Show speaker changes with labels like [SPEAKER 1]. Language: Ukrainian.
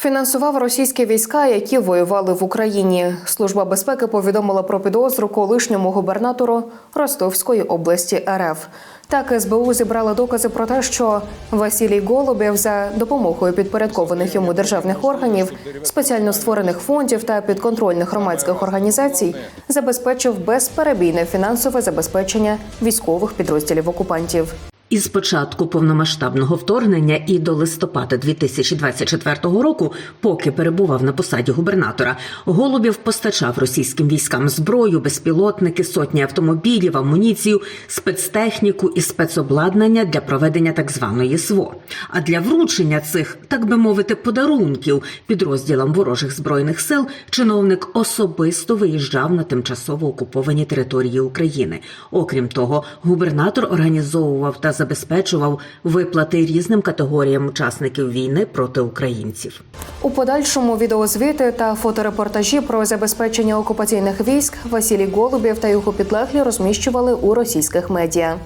[SPEAKER 1] Фінансував російські війська, які воювали в Україні. Служба безпеки повідомила про підозру колишньому губернатору Ростовської області РФ. Так СБУ зібрала докази про те, що Василій Голубєв за допомогою підпорядкованих йому державних органів, спеціально створених фондів та підконтрольних громадських організацій забезпечив безперебійне фінансове забезпечення військових підрозділів окупантів.
[SPEAKER 2] Із початку повномасштабного вторгнення і до листопада 2024 року, поки перебував на посаді губернатора, Голубів постачав російським військам зброю, безпілотники, сотні автомобілів, амуніцію, спецтехніку і спецобладнання для проведення так званої СВО. А для вручення цих, так би мовити, подарунків підрозділам ворожих збройних сил чиновник особисто виїжджав на тимчасово окуповані території України. Окрім того, губернатор організовував та забезпечував виплати різним категоріям учасників війни проти українців.
[SPEAKER 1] У подальшому відеозвіти та фоторепортажі про забезпечення окупаційних військ Василій Голубєв та його підлеглі розміщували у російських медіа.